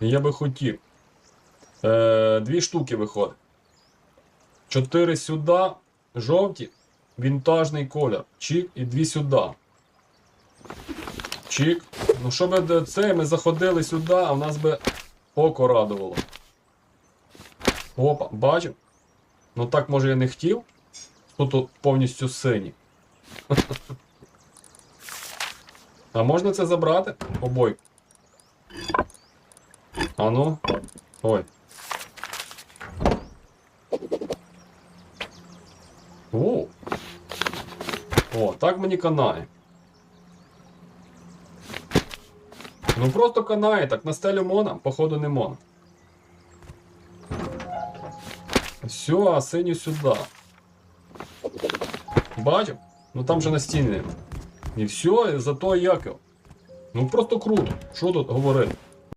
Я би хотів. Е, дві штуки виходить. Чотири сюди, жовті, вінтажний колір. Чік і дві сюди. Чік. Ну, щоб де- це ми заходили сюди, а в нас би око радувало. Опа, бачив? Ну так може я не хотів. Тут повністю сині. А можна це забрати? Обой. А ну. Ой. О. О, так мені канає. Ну просто канає, так на стелю мона, походу не мона. Все, а синю сюди. Бачив? Ну там же на стіні. І все, зато як його. Ну просто круто. Що тут говорити?